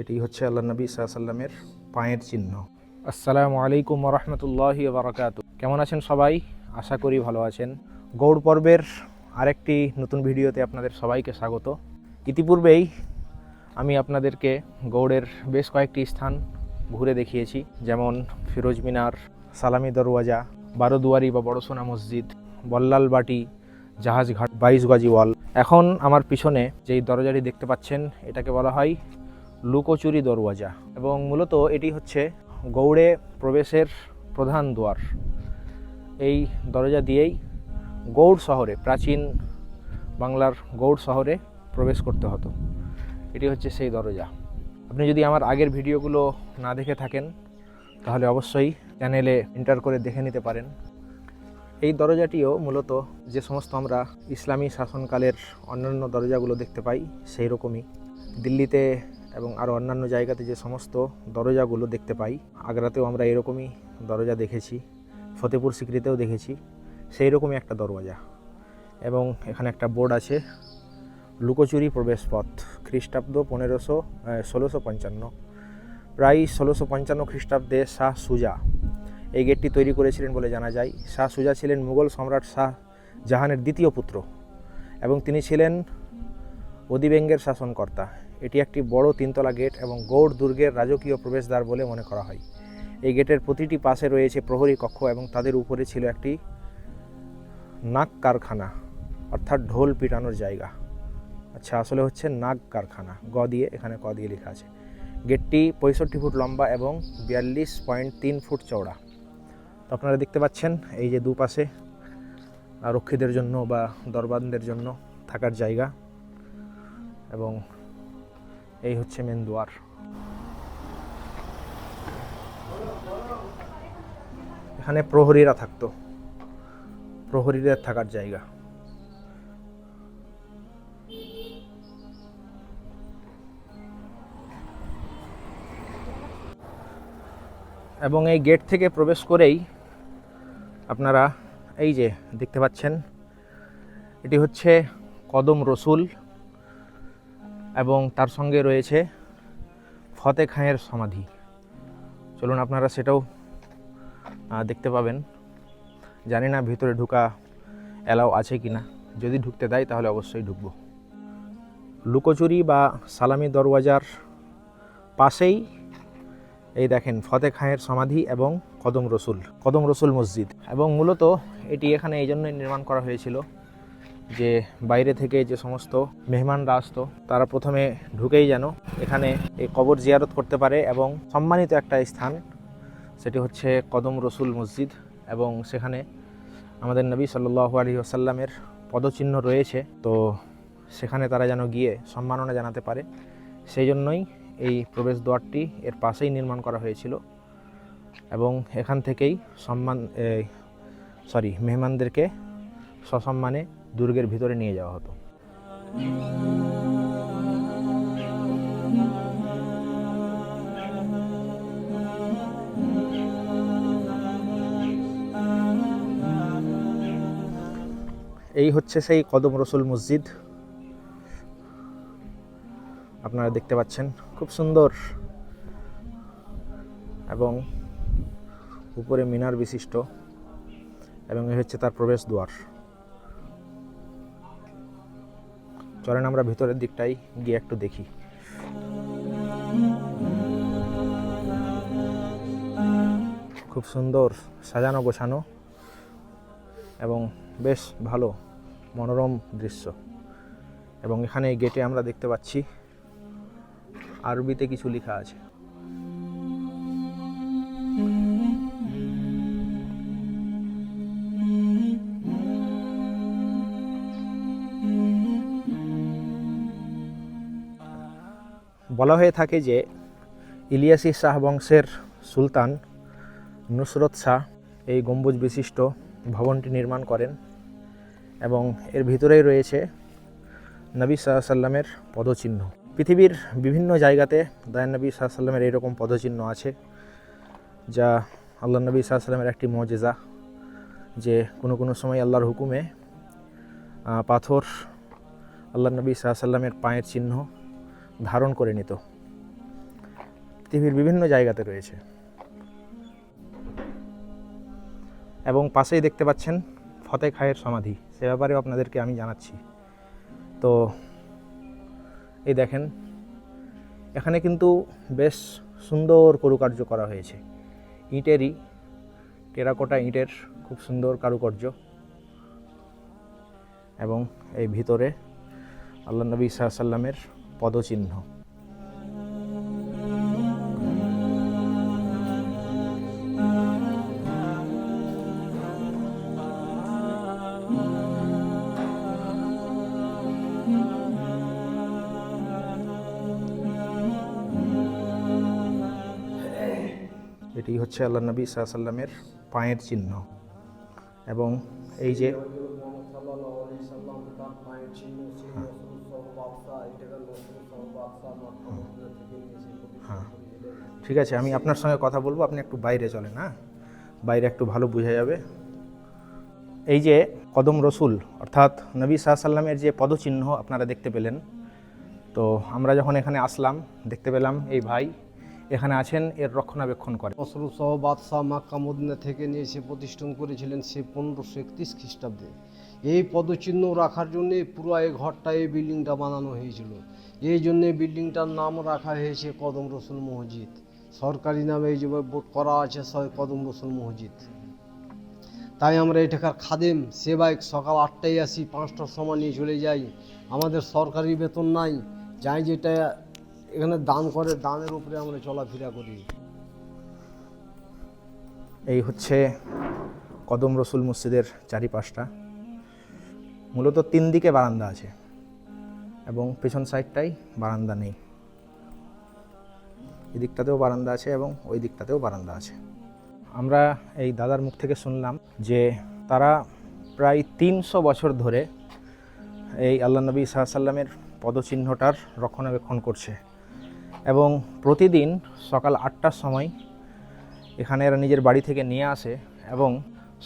এটি হচ্ছে আল্লাহ নবী সাল্লামের পায়ের চিহ্ন। আসসালামু আলাইকুম রহমতুল্লাহ বারাকাতু কেমন আছেন সবাই? আশা করি ভালো আছেন। গৌড় পর্বের আরেকটি নতুন ভিডিওতে আপনাদের সবাইকে স্বাগত। ইতিপূর্বেই আমি আপনাদেরকে গৌড়ের বেশ কয়েকটি স্থান ঘুরে দেখিয়েছি, যেমন ফিরোজ মিনার, সালামি দরওয়াজা, বারোদুয়ারি বা বড়সোনা মসজিদ বল্লাল বাটি জাহাজ বাইশ গাজি ওয়াল। এখন আমার পিছনে যেই দরজাটি দেখতে পাচ্ছেন, এটাকে বলা হয় লুকোচুরি দরওয়াজা এবং মূলত এটি হচ্ছে গৌড়ে প্রবেশের প্রধান দুয়ার। এই দরজা দিয়েই গৌড় শহরে, প্রাচীন বাংলার গৌড় শহরে প্রবেশ করতে হতো। এটি হচ্ছে সেই দরজা আপনি যদি আমার আগের ভিডিওগুলো না দেখে থাকেন, তাহলে অবশ্যই চ্যানেলে এন্টার করে দেখে নিতে পারেন। এই দরজাটিও মূলত যে সমস্ত আমরা ইসলামী শাসনকালের অন্যান্য দরজাগুলো দেখতে পাই সেই রকমই দিল্লিতে এবং আরও অন্যান্য জায়গাতে যে সমস্ত দরজাগুলো দেখতে পাই, আগ্রাতেও আমরা এরকমই দরজা দেখেছি, ফতেপুর সিক্রিতেও দেখেছি সেই রকমই একটা দরওয়াজা। এবং এখানে একটা বোর্ড আছে, লুকোচুরি প্রবেশ পথ খ্রিস্টাব্দ পনেরোশো ষোলোশো পঞ্চান্ন। প্রায় ষোলোশো পঞ্চান্ন খ্রিস্টাব্দে শাহ সুজা এই গেটটি তৈরি করেছিলেন বলে জানা যায়। শাহ সুজা ছিলেন মুঘল সম্রাট শাহ জাহানের দ্বিতীয় পুত্র এবং তিনি ছিলেন অদিবেঙ্গের শাসনকর্তা। এটি একটি বড় তিনতলা গেট এবং গৌড় দুর্গের রাজকীয় প্রবেশদ্বার বলে মনে করা হয়। এই গেটের প্রতিটি পাশে রয়েছে প্রহরী কক্ষ এবং তাদের উপরে ছিল একটি নাক কারখানা, অর্থাৎ ঢোল পিটানোর জায়গা। আচ্ছা আসলে হচ্ছে নাগ কারখানা, গ দিয়ে, এখানে ক দিয়ে লেখা আছে। গেটটি পঁয়ষট্টি ফুট লম্বা এবং বিয়াল্লিশ পয়েন্ট তিন ফুট চওড়া। তো আপনারা দেখতে পাচ্ছেন, এই যে দুপাশে রক্ষীদের জন্য বা দরবানদের জন্য থাকার জায়গা এবং এই হচ্ছে মেন দুয়ার। এখানে প্রহরীরা থাকতো। প্রহরীদের থাকার জায়গা। এবং এই গেট থেকে প্রবেশ করেই আপনারা এই যে দেখতে পাচ্ছেন, এটি হচ্ছে কদম রসুল। এবং তার সঙ্গে রয়েছে ফতে খাঁয়ের সমাধি। চলুন আপনারা সেটাও দেখতে পাবেন। জানি না ভিতরে ঢুকা অ্যালাও আছে কি না যদি ঢুকতে দেয় তাহলে অবশ্যই ঢুকবো। লুকোচুরি বা সালামি দরওয়াজার পাশেই এই দেখেন ফতে খাঁয়ের সমাধি এবং কদম রসুল কদম রসুল মসজিদ। এবং মূলত এটি এখানে এই জন্যই নির্মাণ করা হয়েছিল যে বাইরে থেকে যে সমস্ত মেহমানরা আসতো, তারা প্রথমে ঢুকেই যেন এখানে এই কবর জিয়ারত করতে পারে এবং সম্মানিত একটা স্থান, সেটি হচ্ছে কদম রসুল মসজিদ এবং সেখানে আমাদের নবী সাল্লু আলী আসাল্লামের পদচিহ্ন রয়েছে। তো সেখানে তারা যেন গিয়ে সম্মাননা জানাতে পারে। সেই জন্যই এই প্রবেশ দ্বারটি এর পাশেই নির্মাণ করা হয়েছিল এবং এখান থেকেই সম্মান সরি মেহমানদেরকে সসম্মানে দুর্গের ভিতরে নিয়ে যাওয়া হতো। এই হচ্ছে সেই কদম রসুল মসজিদ। আপনারা দেখতে পাচ্ছেন, খুব সুন্দর এবং উপরে মিনার বিশিষ্ট এবং এই হচ্ছে তার প্রবেশ দ্বার চলেন আমরা ভেতরের দিকটাই গিয়ে একটু দেখি। খুব সুন্দর সাজানো গোছানো এবং বেশ ভালো মনোরম দৃশ্য। এবং এখানে গেটে আমরা দেখতে পাচ্ছি আরবিতে কিছু লেখা আছে। বলা হয়ে থাকে যে ইলিয়াসি শাহ বংশের সুলতান নুসরত শাহ এই গম্বুজ বিশিষ্ট ভবনটি নির্মাণ করেন এবং এর ভিতরেই রয়েছে নবী সাল্লামের পদচিহ্ন। পৃথিবীর বিভিন্ন জায়গাতে দয়ান নবী সাল্লামের এইরকম পদচিহ্ন আছে, যা আল্লাহ নবী সাল্লামের একটি মজেজা যে কোনো কোনো সময় আল্লাহর হুকুমে পাথর আল্লাহ নবী সাল্লামের পায়ের চিহ্ন ধারণ করে নিত। পৃথিবীর বিভিন্ন জায়গাতে রয়েছে। এবং পাশেই দেখতে পাচ্ছেন ফতে খায়ের সমাধি। সে ব্যাপারেও আপনাদেরকে আমি জানাচ্ছি। তো এই দেখেন, এখানে কিন্তু বেশ সুন্দর কারুকার্য করা হয়েছে। ইটেরই, টেরাকোটা ইটের খুব সুন্দর কারুকার্য। এবং এই ভিতরে আল্লাহ নবী সাল্লামের পদচিহ্ন। এটি হচ্ছে আল্লাহ নবী সাল্লামের পায়ের চিহ্ন। এবং এই যে হ্যাঁ ঠিক আছে, আমি আপনার সঙ্গে কথা বলব, আপনি একটু বাইরে চলেন হ্যাঁ? বাইরে একটু ভালো বোঝা যাবে। এই যে কদম রসুল, অর্থাৎ নবী সাল্লামের যে পদচিহ্ন আপনারা দেখতে পেলেন। তো আমরা যখন এখানে আসলাম, দেখতে পেলাম এই ভাই এখানে আছেন, এর রক্ষণাবেক্ষণ করে। মসরুফ সহ বাদশাহ মাক্কা মদিনা থেকে নিয়ে এসে প্রতিষ্ঠান করেছিলেন সে পনেরোশো একত্রিশ খ্রিস্টাব্দে। এই পদচিহ্ন রাখার জন্যে পুরো এই ঘরটা, এই বিল্ডিংটা বানানো হয়েছিল। এই জন্যে বিল্ডিংটার নাম রাখা হয়েছে কদম রসুল মসজিদ। সরকারি নামে এই যে বোর্ড করা আছে কদম রসুল মসজিদ। তাই আমরা এটাকার খাদেম সেবায় সকাল আটটায় আসি, পাঁচটার সময় নিয়ে চলে যাই। আমাদের সরকারি বেতন নাই, যাই যেটা এখানে দান করে, দানের উপরে আমরা চলাফেরা করি। এই হচ্ছে কদম রসুল মসজিদের চারিপাশটা। মূলত তিন দিকে বারান্দা আছে এবং পেছন সাইডটাই বারান্দা নেই। এদিকটাতেও বারান্দা আছে এবং ওই দিকটাতেও বারান্দা আছে। আমরা এই দাদার মুখ থেকে শুনলাম যে তারা প্রায় তিনশো বছর ধরে এই আল্লাহ নবী সাল্লামের পদচিহ্নটার রক্ষণাবেক্ষণ করছে এবং প্রতিদিন সকাল আটটার সময় এখানে এরা নিজের বাড়ি থেকে নিয়ে আসে এবং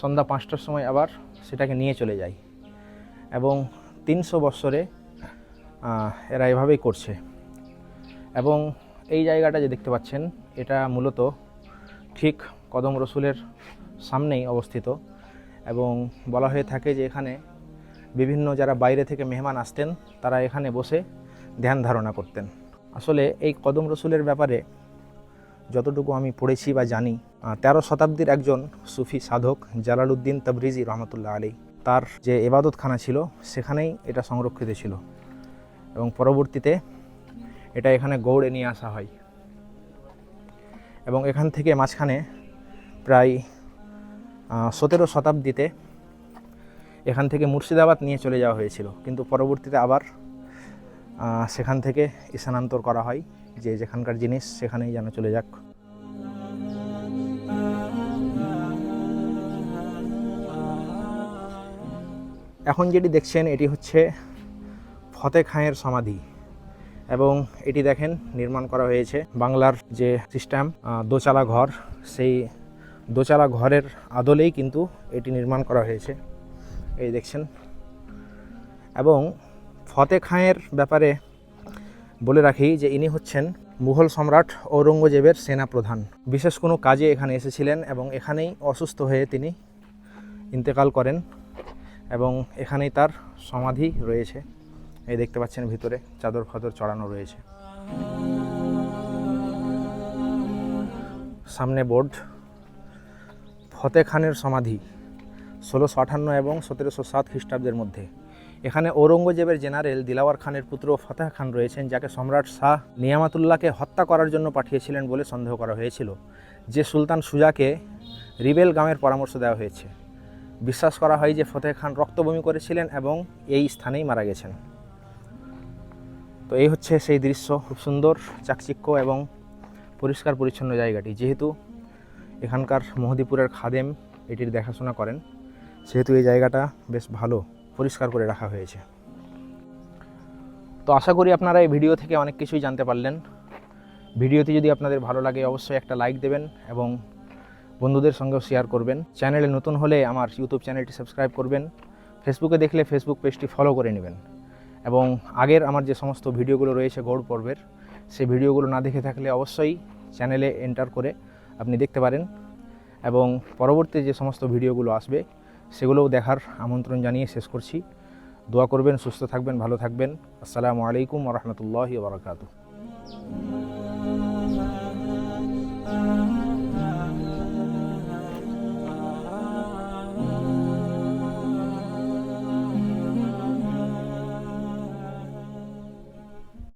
সন্ধ্যা পাঁচটার সময় আবার সেটাকে নিয়ে চলে যায়। এবং তিনশো বৎসরে এরা এভাবেই করছে। এবং এই জায়গাটা যে দেখতে পাচ্ছেন, এটা মূলত ঠিক কদম রসুলের সামনেই অবস্থিত। এবং বলা হয়ে থাকে যে এখানে বিভিন্ন যারা বাইরে থেকে মেহমান আসতেন, তারা এখানে বসে ধ্যান ধারণা করতেন। আসলে এই কদম রসুলের ব্যাপারে যতটুকু আমি পড়েছি বা জানি তেরো শতাব্দীর একজন সুফি সাধক জালালউদ্দিন তবরিজি রহমতুল্লাহ আলী তার যে এবাদতখানা ছিল, সেখানেই এটা সংরক্ষিত ছিল। এবং পরবর্তীতে এটা এখানে গৌড়ে নিয়ে আসা হয়। এবং এখান থেকে মাঝখানে প্রায় সতেরো শতাব্দীতে এখান থেকে মুর্শিদাবাদ নিয়ে চলে যাওয়া হয়েছিল। কিন্তু পরবর্তীতে আবার সেখান থেকে স্থানান্তর করা হয়। যে যেখানকার জিনিস, সেখানেই যেন চলে যাক। এখন যেটি দেখছেন, এটি হচ্ছে ফতে খাঁয়ের সমাধি এবং এটি দেখেন নির্মাণ করা হয়েছে। বাংলার যে সিস্টেম দোচালা ঘর, সেই দোচালা ঘরের আদলেই কিন্তু এটি নির্মাণ করা হয়েছে। এই দেখছেন। এবং ফতে খাঁয়ের ব্যাপারে বলে রাখি যে ইনি হচ্ছেন মুঘল সম্রাট ঔরঙ্গজেবের সেনা প্রধান বিশেষ কোনো কাজে এখানে এসেছিলেন এবং এখানেই অসুস্থ হয়ে তিনি ইন্তেকাল করেন। এবং এখানেই তার সমাধি রয়েছে। এই দেখতে পাচ্ছেন ভিতরে চাদর ফাদর চড়ানো রয়েছে। সামনে বোর্ড ফতে খানের সমাধি, ষোলোশো আটান্ন এবং সতেরোশো সাত খ্রিস্টাব্দের মধ্যে। এখানে ঔরঙ্গজেবের জেনারেল দিলাওয়ার খানের পুত্র ফতেহ খান রয়েছেন, যাকে সম্রাট শাহ নিয়ামাতুল্লাহকে হত্যা করার জন্য পাঠিয়েছিলেন বলে সন্দেহ করা হয়েছিল। যে সুলতান সুজাকে রিবেল গামের পরামর্শ দেওয়া হয়েছে। বিশ্বাস করা হয় যে ফতেহ খান রক্তবমি করেছিলেন এবং এই স্থানেই মারা গেছেন। তো এই হচ্ছে সেই দৃশ্য, খুব সুন্দর চাকচিক্য এবং পরিষ্কার পরিচ্ছন্ন জায়গাটি। যেহেতু এখানকার মহদীপুরের খাদেম এটির দেখাশোনা করেন, সেহেতু এই জায়গাটা বেশ ভালো, পরিষ্কার করে রাখা হয়েছে। তো আশা করি আপনারা এই ভিডিও থেকে অনেক কিছুই জানতে পারলেন। ভিডিওটি যদি আপনাদের ভালো লাগে, অবশ্যই একটা লাইক দেবেন এবং বন্ধুদের সঙ্গেও শেয়ার করবেন। চ্যানেলে নতুন হলে আমার ইউটিউব চ্যানেলটি সাবস্ক্রাইব করবেন। ফেসবুকে দেখলে ফেসবুক পেজটি ফলো করে নেবেন। এবং আগের আমার যে সমস্ত ভিডিওগুলো রয়েছে গৌড় পর্বের, সেই ভিডিওগুলো না দেখে থাকলে অবশ্যই চ্যানেলে এন্টার করে আপনি দেখতে পারেন। এবং পরবর্তী যে সমস্ত ভিডিওগুলো আসবে, সেগুলোও দেখার আমন্ত্রণ জানিয়ে শেষ করছি। দোয়া করবেন, সুস্থ থাকবেন, ভালো থাকবেন। আসসালামু আলাইকুম রহমতুল্লাহ বারকাতু